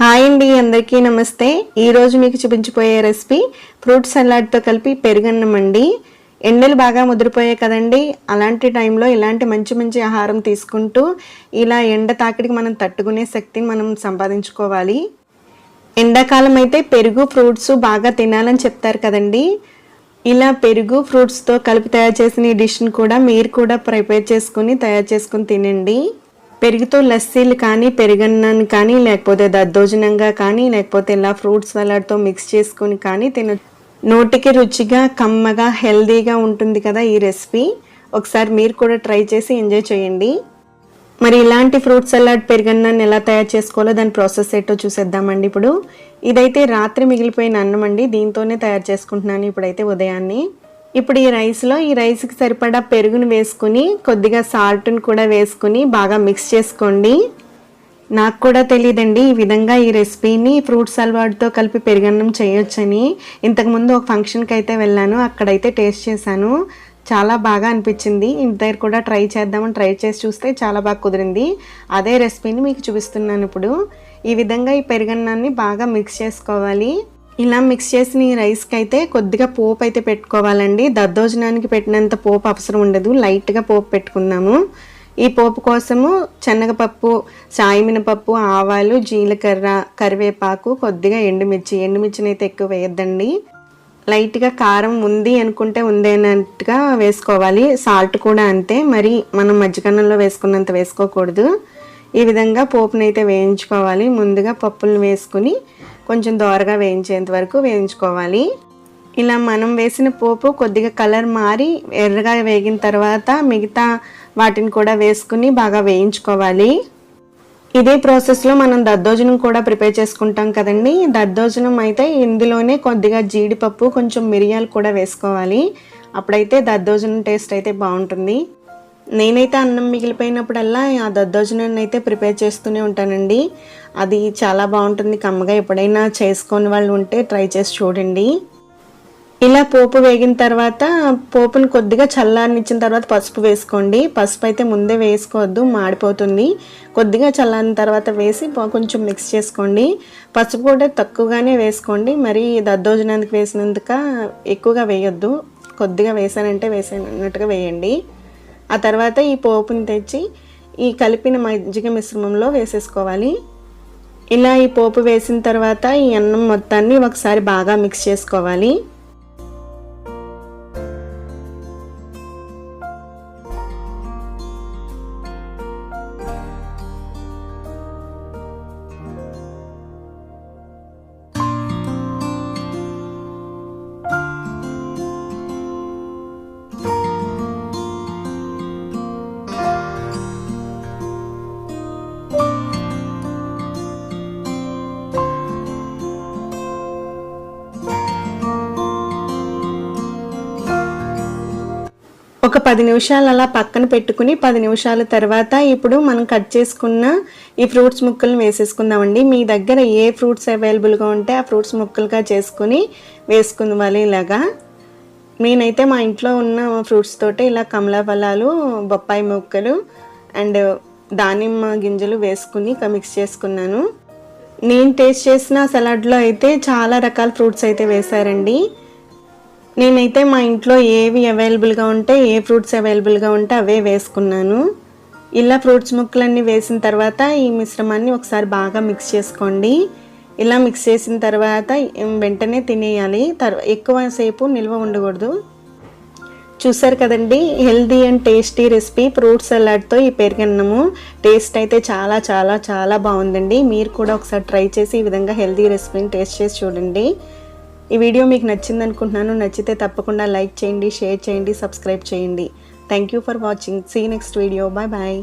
Hi అండి అందరికీ నమస్తే. ఈరోజు మీకు చూపించిపోయే రెసిపీ ఫ్రూట్ సలాడ్తో కలిపి పెరుగన్నం అండి. ఎండలు బాగా ముదిరిపోయాయి కదండి. అలాంటి టైంలో ఇలాంటి మంచి మంచి ఆహారం తీసుకుంటూ ఇలా ఎండ తాకిడికి మనం తట్టుకునే శక్తిని మనం సంపాదించుకోవాలి. ఎండాకాలం అయితే పెరుగు ఫ్రూట్స్ బాగా తినాలని చెప్తారు కదండి. ఇలా పెరుగు ఫ్రూట్స్తో కలిపి తయారు చేసిన ఈ డిష్ని కూడా మీరు కూడా ప్రిపేర్ చేసుకుని తయారు చేసుకుని తినండి. పెరుగుతో లస్సీలు కానీ పెరుగన్నాన్ని కానీ లేకపోతే దద్దోజనంగా కానీ లేకపోతే ఇలా ఫ్రూట్స్ సలాడ్తో మిక్స్ చేసుకుని కానీ తిన నోటికి రుచిగా కమ్మగా హెల్దీగా ఉంటుంది కదా ఈ రెసిపీ. ఒకసారి మీరు కూడా ట్రై చేసి ఎంజాయ్ చేయండి. మరి ఇలాంటి ఫ్రూట్ సలాడ్ పెరుగన్నాన్ని ఎలా తయారు చేసుకోవాలో దాని ప్రాసెస్ ఏంటో చూసేద్దామండి ఇప్పుడు. ఇదైతే రాత్రి మిగిలిపోయిన అన్నం అండి. దీంతోనే తయారు చేసుకుంటున్నాను ఇప్పుడైతే ఉదయాన్నే. ఇప్పుడు ఈ రైస్లో ఈ రైస్కి సరిపడా పెరుగును వేసుకుని కొద్దిగా సాల్ట్ని కూడా వేసుకుని బాగా మిక్స్ చేసుకోండి. నాకు కూడా తెలియదండి ఈ విధంగా ఈ రెసిపీని ఫ్రూట్ సల్వాడ్తో కలిపి పెరుగన్నం చేయొచ్చని. ఇంతకుముందు ఒక ఫంక్షన్కి అయితే వెళ్ళాను అక్కడైతే టేస్ట్ చేశాను. చాలా బాగా అనిపించింది. ఇంటి దగ్గర కూడా ట్రై చేద్దామని ట్రై చేసి చూస్తే చాలా బాగా కుదిరింది. అదే రెసిపీని మీకు చూపిస్తున్నాను ఇప్పుడు. ఈ విధంగా ఈ పెరుగన్నాన్ని బాగా మిక్స్ చేసుకోవాలి. ఇలా మిక్స్ చేసిన ఈ రైస్కి అయితే కొద్దిగా పోపు అయితే పెట్టుకోవాలండి. దద్దోజనానికి పెట్టినంత పోపు అవసరం ఉండదు. లైట్గా పోపు పెట్టుకుందాము. ఈ పోపు కోసము శనగపప్పు సాయిమినపప్పు ఆవాలు జీలకర్ర కరివేపాకు కొద్దిగా ఎండుమిర్చి. ఎండుమిర్చిని అయితే ఎక్కువ వేయద్దండి. లైట్గా కారం ఉంది అనుకుంటే ఉందేనట్టుగా వేసుకోవాలి. సాల్ట్ కూడా అంతే. మరి మనం మజ్జిగన్నంలో వేసుకున్నంత వేసుకోకూడదు. ఈ విధంగా పోపునైతే వేయించుకోవాలి. ముందుగా పప్పులను వేసుకుని కొంచెం దోరగా వేయించేంత వరకు వేయించుకోవాలి. ఇలా మనం వేసిన పోపు కొద్దిగా కలర్ మారి ఎర్రగా వేగిన తర్వాత మిగతా వాటిని కూడా వేసుకుని బాగా వేయించుకోవాలి. ఇదే ప్రాసెస్లో మనం దద్దోజనం కూడా ప్రిపేర్ చేసుకుంటాం కదండి. దద్దోజనం అయితే ఇందులోనే కొద్దిగా జీడిపప్పు కొంచెం మిరియాలు కూడా వేసుకోవాలి. అప్పుడైతే దద్దోజనం టేస్ట్ అయితే బాగుంటుంది. నేనైతే అన్నం మిగిలిపోయినప్పుడల్లా ఆ దద్దోజనాన్ని అయితే ప్రిపేర్ చేస్తూనే ఉంటానండి. అది చాలా బాగుంటుంది కమ్మగా ఎప్పుడైనా చేసుకొని వాళ్ళు ఉంటే ట్రై చేసి చూడండి. ఇలా పోపు వేగిన తర్వాత పోపును కొద్దిగా చల్లారనిచ్చిన తర్వాత పసుపు వేసుకోండి. పసుపు అయితే ముందే వేసుకోవద్దు మాడిపోతుంది. కొద్దిగా చల్లారిన తర్వాత వేసి కొంచెం మిక్స్ చేసుకోండి. పసుపు కూడా తక్కువగానే వేసుకోండి. మరి దద్దోజనానికి వేసినందుక ఎక్కువగా వేయొద్దు. కొద్దిగా వేసానంటే అన్నట్టుగా వేయండి. ఆ తర్వాత ఈ పోపుని తెచ్చి ఈ కలిపిన మజ్జిగ మిశ్రమంలో వేసేసుకోవాలి. ఇలా ఈ పోపు వేసిన తర్వాత ఈ అన్నం మొత్తాన్ని ఒకసారి బాగా మిక్స్ చేసుకోవాలి. ఒక పది నిమిషాలు అలా పక్కన పెట్టుకుని పది నిమిషాల తర్వాత ఇప్పుడు మనం కట్ చేసుకున్న ఈ ఫ్రూట్స్ ముక్కలను వేసేసుకుందామండి. మీ దగ్గర ఏ ఫ్రూట్స్ అవైలబుల్గా ఉంటే ఆ ఫ్రూట్స్ ముక్కలుగా చేసుకుని వేసుకుందాలి ఇలాగా. నేనైతే మా ఇంట్లో ఉన్న ఫ్రూట్స్ తోటి ఇలా కమలా ఫలాలు బొప్పాయి ముక్కలు అండ్ దానిమ్మ గింజలు వేసుకుని మిక్స్ చేసుకున్నాను. నేను టేస్ట్ చేసిన సలాడ్లో అయితే చాలా రకాల ఫ్రూట్స్ అయితే వేశారండి. నేనైతే మా ఇంట్లో ఏవి అవైలబుల్గా ఉంటే ఏ ఫ్రూట్స్ అవైలబుల్గా ఉంటే అవే వేసుకున్నాను. ఇలా ఫ్రూట్స్ ముక్కలన్నీ వేసిన తర్వాత ఈ మిశ్రమాన్ని ఒకసారి బాగా మిక్స్ చేసుకోండి. ఇలా మిక్స్ చేసిన తర్వాత వెంటనే తినేయాలి. తర్వా ఎక్కువసేపు నిల్వ ఉండకూడదు. చూసారు కదండి healthy and tasty recipe fruit సలాడ్తో ఈ పెరుగన్నము. టేస్ట్ అయితే చాలా చాలా చాలా బాగుందండి. మీరు కూడా ఒకసారి ట్రై చేసి ఈ విధంగా హెల్దీ రెసిపీని టేస్ట్ చేసి చూడండి. ఈ వీడియో మీకు నచ్చింది అనుకుంటున్నాను నచ్చితే తప్పకుండా లైక్ చేయండి షేర్ చేయండి సబ్స్క్రైబ్ చేయండి. Thank you for watching see next video bye bye